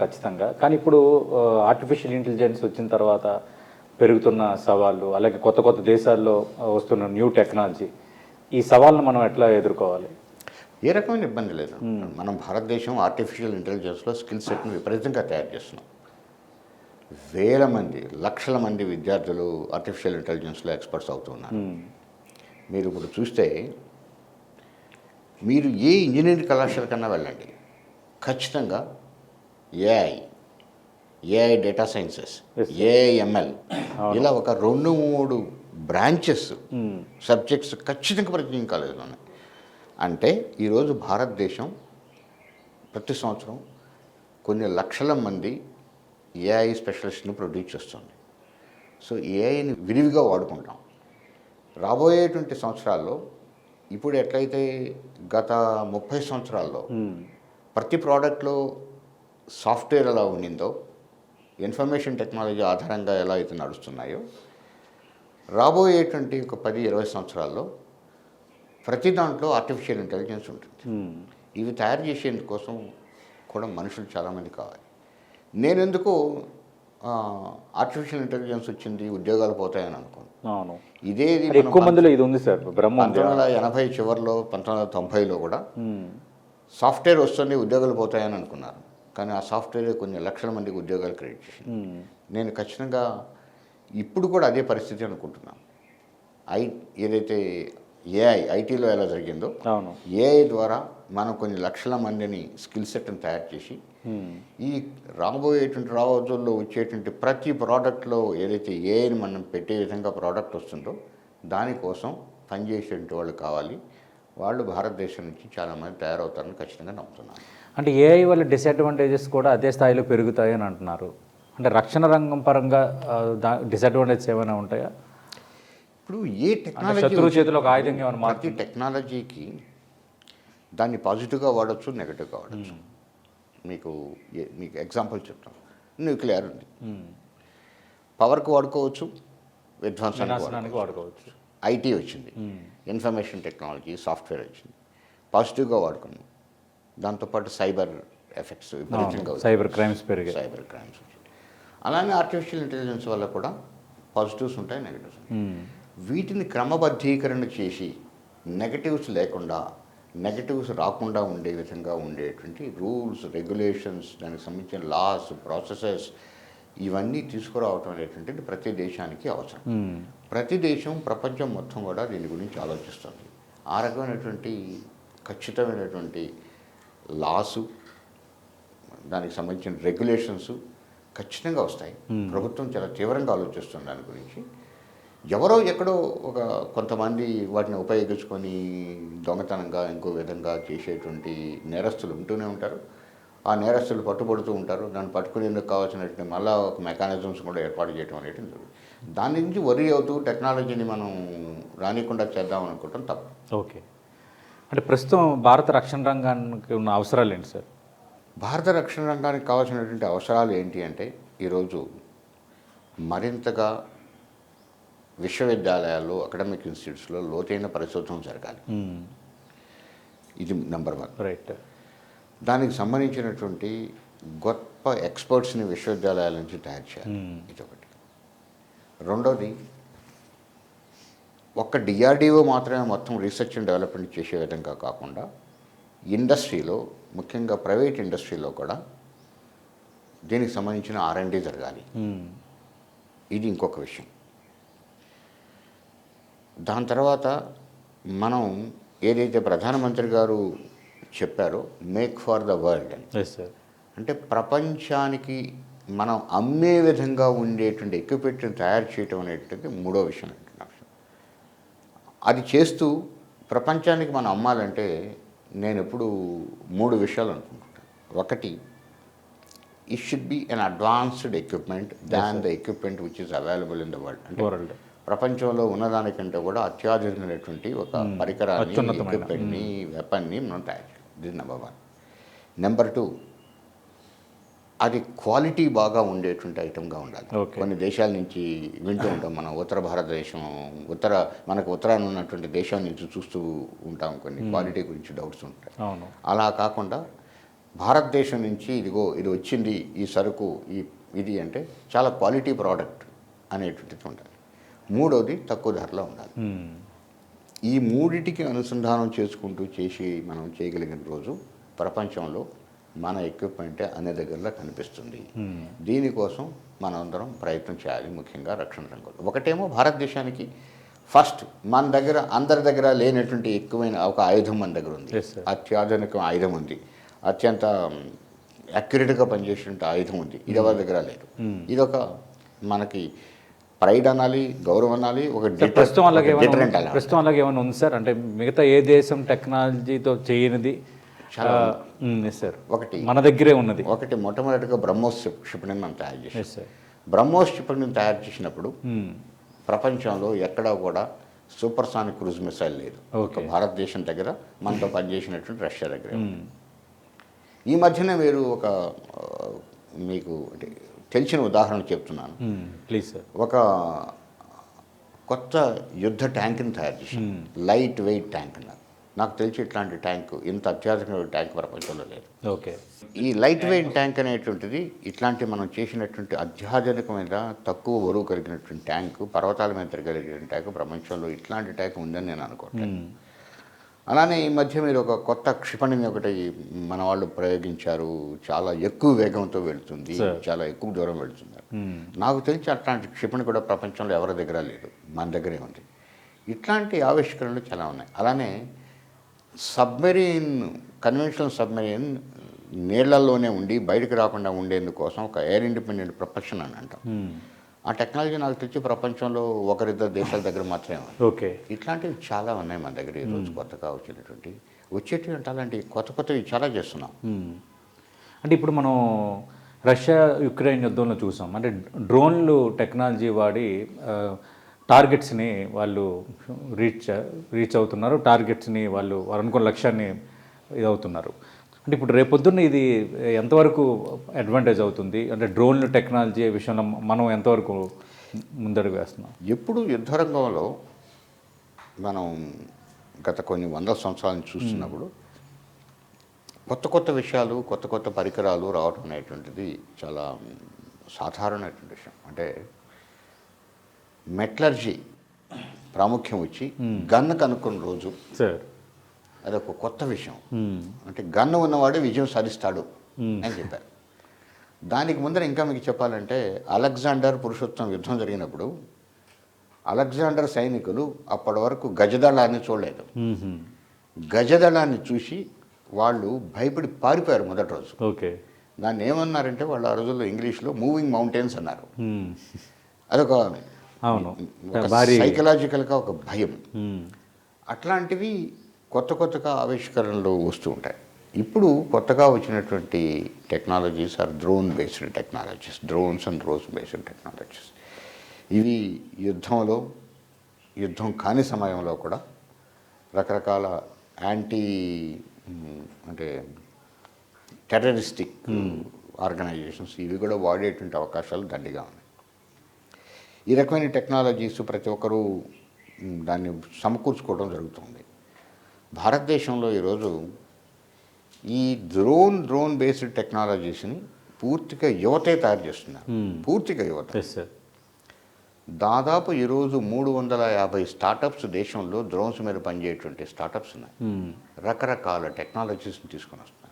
ఖచ్చితంగా. కానీ ఇప్పుడు ఆర్టిఫిషియల్ ఇంటెలిజెన్స్ వచ్చిన తర్వాత పెరుగుతున్న సవాళ్ళు అలాగే కొత్త కొత్త దేశాల్లో వస్తున్న న్యూ టెక్నాలజీ ఈ సవాళ్ళను మనం ఎట్లా ఎదుర్కోవాలి? ఏ రకమైన ఇబ్బంది లేదు. మనం భారతదేశం ఆర్టిఫిషియల్ ఇంటెలిజెన్స్లో స్కిల్ సెట్ని విపరీతంగా తయారు చేస్తున్నాం. వేల మంది లక్షల మంది విద్యార్థులు ఆర్టిఫిషియల్ ఇంటెలిజెన్స్లో ఎక్స్పర్ట్స్ అవుతున్నారు మీరు ఇప్పుడు చూస్తే మీరు ఏ ఇంజనీరింగ్ కళాశాల కన్నా వెళ్ళండి. ఖచ్చితంగా AI AI data sciences AIML ఇలా ఒక రెండు మూడు బ్రాంచెస్ సబ్జెక్ట్స్ ఖచ్చితంగా ప్రతి ఇంజనీరింగ్ కాలేజీలో ఉన్నాయి అంటే ఈరోజు భారతదేశం ప్రతి సంవత్సరం కొన్ని లక్షల మంది ఏఐ స్పెషలిస్ట్ని ప్రొడ్యూస్ చేస్తుంది. సో ఏఐని విరివిగా వాడుకుంటాం. రాబోయేటువంటి సంవత్సరాల్లో ఇప్పుడు ఎట్లయితే గత ముప్పై సంవత్సరాల్లో ప్రతి ప్రోడక్ట్లో సాఫ్ట్వేర్ ఎలా ఉండిందో ఇన్ఫర్మేషన్ టెక్నాలజీ ఆధారంగా ఎలా అయితే నడుస్తున్నాయో రాబోయేటువంటి ఒక పది ఇరవై సంవత్సరాల్లో ప్రతి దాంట్లో ఆర్టిఫిషియల్ ఇంటెలిజెన్స్ ఉంటుంది. ఇవి తయారు చేసేందుకోసం కూడా మనుషులు చాలామంది కావాలి. నేను ఎందుకు ఆర్టిఫిషియల్ ఇంటెలిజెన్స్ వచ్చింది ఉద్యోగాలు పోతాయని అనుకోను. అవును. ఇదే ఎక్కువ మందిలో ఇది ఉంది సార్ పంతొమ్మిది వందల ఎనభై చివరిలో పంతొమ్మిది వందల తొంభైలో కూడా. సాఫ్ట్వేర్ వస్తుంది ఉద్యోగాలు పోతాయని అనుకున్నారు. కానీ ఆ సాఫ్ట్వేర్ కొన్ని లక్షల మందికి ఉద్యోగాలు క్రియేట్ చేసింది. నేను ఖచ్చితంగా ఇప్పుడు కూడా అదే పరిస్థితి అనుకుంటున్నాను ఐ ఏదైతే ఏఐ ఐటీలో ఎలా జరిగిందో ఏఐ ద్వారా మనం కొన్ని లక్షల మందిని స్కిల్ సెట్ని తయారు చేసి. ఈ రాబోయేటువంటి రాబోతుల్లో వచ్చేటువంటి ప్రతి ప్రోడక్ట్లో ఏదైతే ఏఐని మనం పెట్టే విధంగా ప్రోడక్ట్ వస్తుందో దానికోసం పనిచేసేటువంటి వాళ్ళు కావాలి వాళ్ళు భారతదేశం నుంచి చాలామంది తయారవుతారని ఖచ్చితంగా నమ్ముతున్నాను. అంటే ఏఐ వల్ల డిసడ్వాంటేజెస్ కూడా అదే స్థాయిలో పెరుగుతాయి అని అంటున్నారు. అంటే రక్షణ రంగం పరంగా డిసడ్వాంటేజెస్ ఏమైనా ఉంటాయా? ఇప్పుడు ఏ టెక్నాలజీ చేతిలో ఒక ఆయుధంగా ఏమైనా ప్రతి టెక్నాలజీకి దాన్ని పాజిటివ్గా వాడచ్చు నెగటివ్గా వాడచ్చు. మీకు మీకు ఎగ్జాంపుల్ చెప్తాను. న్యూక్లియర్ ఉంది. పవర్కి వాడుకోవచ్చు విధ్వంసానికి వాడుకోవచ్చు. ఐటీ వచ్చింది. ఇన్ఫర్మేషన్ టెక్నాలజీ సాఫ్ట్వేర్ వచ్చింది. పాజిటివ్గా వాడుకున్నాం. దాంతోపాటు సైబర్ ఎఫెక్ట్స్ విపరీతంగా. సైబర్ క్రైమ్స్ పెరిగాయి. సైబర్ క్రైమ్స్ అలానే ఆర్టిఫిషియల్ ఇంటెలిజెన్స్ వల్ల కూడా పాజిటివ్స్ ఉంటాయి నెగటివ్స్. వీటిని క్రమబద్ధీకరణ చేసి నెగటివ్స్ లేకుండా నెగటివ్స్ రాకుండా ఉండే విధంగా ఉండేటువంటి రూల్స్ రెగ్యులేషన్స్ దానికి సంబంధించిన లాస్ ప్రాసెసెస్ ఇవన్నీ తీసుకురావటం అనేటువంటిది ప్రతి దేశానికి అవసరం. ప్రతి దేశం ప్రపంచం మొత్తం కూడా దీని గురించి ఆలోచిస్తుంది. ఆ రకమైనటువంటి ఖచ్చితమైనటువంటి లాసు దానికి సంబంధించిన రెగ్యులేషన్స్ ఖచ్చితంగా వస్తాయి. ప్రభుత్వం చాలా తీవ్రంగా ఆలోచిస్తుంది దాని గురించి. ఎవరో ఎక్కడో ఒక కొంతమంది వాటిని ఉపయోగించుకొని దొంగతనంగా ఇంకో విధంగా చేసేటువంటి నేరస్తులు ఉంటూనే ఉంటారు. ఆ నేరస్తులు పట్టుబడుతూ ఉంటారు. దాన్ని పట్టుకునేందుకు కావాల్సినటువంటి మళ్ళా ఒక మెకానిజమ్స్ కూడా ఏర్పాటు చేయడం అనేది జరుగుతుంది. దాని నుంచి వరి అవుతూ టెక్నాలజీని మనం రానికుండా చేద్దాం అనుకోవటం తప్పు. ఓకే. అంటే ప్రస్తుతం భారత రక్షణ రంగానికి ఉన్న అవసరాలు ఏంటి సార్? భారత రక్షణ రంగానికి కావాల్సినటువంటి అవసరాలు ఏంటి అంటే ఈరోజు మరింతగా విశ్వవిద్యాలయాల్లో అకాడమిక్ ఇన్స్టిట్యూట్స్లో లోతైన పరిశోధన జరగాలి. ఇది నెంబర్ వన్ రైట్ దానికి సంబంధించినటువంటి గొప్ప ఎక్స్పర్ట్స్ని విశ్వవిద్యాలయాల నుంచి తయారు చేయాలి. ఇదొకటి. రెండోది ఒక్క డిఆర్డిఓ మాత్రమే మొత్తం రీసెర్చ్ అండ్ డెవలప్మెంట్ చేసే విధంగా కాకుండా ఇండస్ట్రీలో ముఖ్యంగా ప్రైవేట్ ఇండస్ట్రీలో కూడా దీనికి సంబంధించిన ఆర్ఎండి జరగాలి. ఇది ఇంకొక విషయం. దాని తర్వాత మనం ఏదైతే ప్రధానమంత్రి గారు చెప్పారో మేక్ ఫర్ ద వరల్డ్ అని. అంటే ప్రపంచానికి మనం అమ్మే విధంగా ఉండేటువంటి ఎక్విప్మెంట్ని తయారు చేయటం అనేటువంటిది మూడో విషయం అంటున్నాను అది చేస్తూ ప్రపంచానికి మనం అమ్మాలంటే నేను ఎప్పుడు మూడు విషయాలు అనుకుంటున్నాను. ఒకటి it should be an advanced equipment than the equipment which is available in the world అంటే వరల్డ్ ప్రపంచంలో ఉన్నదానికంటే కూడా అత్యాధునికమైనటువంటి ఒక పరికరాన్ని అత్యున్నతమైన. ఎక్విప్మెంట్ని వెపన్ని మనం తయారు this number one number two అది క్వాలిటీ బాగా ఉండేటువంటి ఐటమ్గా ఉండాలి. కొన్ని దేశాల నుంచి వింటూ ఉంటాం మనం. ఉత్తర భారతదేశం ఉత్తర మనకు ఉత్తరాన ఉన్నటువంటి దేశం నుంచి చూస్తూ ఉంటాం కొన్ని. క్వాలిటీ గురించి డౌట్స్ ఉంటాయి. అలా కాకుండా భారతదేశం నుంచి ఇదిగో ఇది వచ్చింది ఈ సరుకు ఈ ఇది అంటే చాలా క్వాలిటీ ప్రోడక్ట్ అనేటువంటిది ఉండాలి. మూడోది తక్కువ ధరలో ఉండాలి. మ్మ్. ఈ మూడిటికి అనుసంధానం చేసుకుంటూ చేసి మనం చేయగలిగిన రోజు ప్రపంచంలో మన ఎక్విప్మెంట్ అన్ని దగ్గరలో కనిపిస్తుంది. దీనికోసం మనందరం ప్రయత్నం చేయాలి ముఖ్యంగా రక్షణ రంగంలో. ఒకటేమో భారతదేశానికి ఫస్ట్ మన దగ్గర అందరి దగ్గర లేనటువంటి ఎక్కువైన ఒక ఆయుధం మన దగ్గర ఉంది. అత్యాధునిక ఆయుధం ఉంది. అత్యంత అక్యురేట్గా పనిచేసేటువంటి ఆయుధం ఉంది. ఇది ఎవరి దగ్గర లేదు. ఇది ఒక మనకి ప్రైడ్ అనాలి గౌరవం అనాలి ఒక ప్రస్తుతం అలాగే ప్రస్తుతం అలాగే ఏమైనా ఉంది సార్? అంటే మిగతా ఏ దేశం టెక్నాలజీతో చేయనిది సార్ ఒకటి. మన దగ్గరే ఉన్నది. ఒకటి మొట్టమొదటిగా బ్రహ్మోస్ క్షిప్- క్షిపణిని మనం తయారు చేసాం సార్ బ్రహ్మోస్ క్షిపణిని తయారు చేసినప్పుడు. ప్రపంచంలో ఎక్కడా కూడా సూపర్ సానిక్ క్రూజ్ మిసైల్ లేదు. ఒక. భారతదేశం దగ్గర మనతో పనిచేసినటువంటి రష్యా దగ్గర. ఈ మధ్యనే మీరు ఒక మీకు అంటే తెలిసిన ఉదాహరణ చెప్తున్నాను. ప్లీజ్ సార్ ఒక కొత్త యుద్ధ ట్యాంక్ని తయారు చేశారు. లైట్ వెయిట్ ట్యాంక్ అన్నారు. నాకు తెలిసి ఇట్లాంటి ట్యాంక్ ఇంత అత్యాధునిక ట్యాంక్ ప్రపంచంలో లేదు. ఓకే ఈ లైట్ వెయిట్ ట్యాంక్ అనేటువంటిది ఇట్లాంటి మనం చేసినటువంటి అత్యాధునికమైన తక్కువ బరువు కలిగినటువంటి ట్యాంకు పర్వతాల మీద తిరగలిగిన ట్యాంక్ ప్రపంచంలో ఇట్లాంటి ట్యాంక్ ఉందని నేను అనుకోవట్లేదు మ్మ్. అలానే ఈ మధ్య మీరు ఒక కొత్త క్షిపణిని ఒకటి మన వాళ్ళు ప్రయోగించారు. చాలా ఎక్కువ వేగంతో వెళ్తుంది. చాలా ఎక్కువ దూరం వెళ్తుంది మ్మ్. నాకు తెలిసి అట్లాంటి క్షిపణి కూడా ప్రపంచంలో ఎవరి దగ్గర లేదు. మన దగ్గరే ఉంది. ఇట్లాంటి ఆవిష్కరణలు చాలా ఉన్నాయి. అలానే సబ్మెరీన్ కన్వెన్షనల్ సబ్మెరీన్ నీళ్ళలోనే ఉండి బయటకు రాకుండా ఉండేందుకోసం ఒక ఎయిర్ ఇండిపెండెంట్ ప్రొపల్షన్ అని అంటాం. మ్మ్. ఆ టెక్నాలజీ నాకు తెలిసి ప్రపంచంలో ఒకరిద్దరు దేశాల దగ్గర మాత్రమే ఓకే. ఇట్లాంటివి చాలా ఉన్నాయి మన దగ్గర ఈరోజు కొత్తగా వచ్చినటువంటి. వచ్చేటివి అంటే అలాంటి కొత్త కొత్తవి చాలా చేస్తున్నాం. అంటే ఇప్పుడు మనం రష్యా యుక్రెయిన్ యుద్ధంలో చూసాం. అంటే డ్రోన్లు టెక్నాలజీ వాడి టార్గెట్స్ని వాళ్ళు రీచ్ రీచ్ అవుతున్నారు. టార్గెట్స్ని వాళ్ళు వారు అనుకున్న లక్ష్యాన్ని ఇది అవుతున్నారు అంటే ఇప్పుడు రేపొద్దున్న ఇది ఎంతవరకు అడ్వాంటేజ్ అవుతుంది? అంటే డ్రోన్లు టెక్నాలజీ విషయంలో మనం ఎంతవరకు ముందడుగు వేస్తున్నాం? ఎప్పుడు యుద్ధరంగంలో మనం గత కొన్ని వందల సంవత్సరాలను చూస్తున్నప్పుడు కొత్త కొత్త విషయాలు కొత్త కొత్త పరికరాలు రావడం అనేటువంటిది చాలా సాధారణమైనటువంటి విషయం. అంటే మెట్లర్జీ ప్రాముఖ్యం వచ్చి గన్ను కనుక్కున్న రోజు సార్. అదొక కొత్త విషయం. అంటే గన్ను ఉన్నవాడే విజయం సాధిస్తాడు అని చెప్పారు. దానికి ముందర ఇంకా మీకు చెప్పాలంటే అలెగ్జాండర్ పురుషోత్తం యుద్ధం జరిగినప్పుడు అలెగ్జాండర్ సైనికులు అప్పటి వరకు గజదళాన్ని చూడలేదు. గజదళాన్ని చూసి వాళ్ళు భయపడి పారిపోయారు మొదటి రోజు. ఓకే. దాన్ని ఏమన్నారంటే వాళ్ళు ఆ రోజుల్లో ఇంగ్లీష్లో మూవింగ్ మౌంటైన్స్ అన్నారు. అదొక సైకలాజికల్గా ఒక భయం. అట్లాంటివి కొత్త కొత్తగా ఆవిష్కరణలు వస్తూ ఉంటాయి. ఇప్పుడు కొత్తగా వచ్చినటువంటి technologies are drone based technologies drones and drones based technologies. ఇవి యుద్ధంలో యుద్ధం కాని సమయంలో కూడా రకరకాల యాంటీ అంటే టెర్రరిస్టిక్ ఆర్గనైజేషన్స్ ఇవి కూడా వాడేటువంటి అవకాశాలు దండిగా ఉన్నాయి. ఈ రకమైన టెక్నాలజీస్ ప్రతి ఒక్కరూ దాన్ని సమకూర్చుకోవడం జరుగుతుంది. భారతదేశంలో ఈరోజు ఈ డ్రోన్ డ్రోన్ బేస్డ్ టెక్నాలజీస్ని పూర్తిగా యువతే తయారు చేస్తున్నారు. Hmm. పూర్తిగా యువత. దాదాపు ఈరోజు మూడు వందల యాభై స్టార్టప్స్ దేశంలో డ్రోన్స్ మీద పనిచేయటువంటి స్టార్టప్స్ ఉన్నాయి. మ్మ్. రకరకాల టెక్నాలజీస్ని తీసుకొని వస్తున్నారు.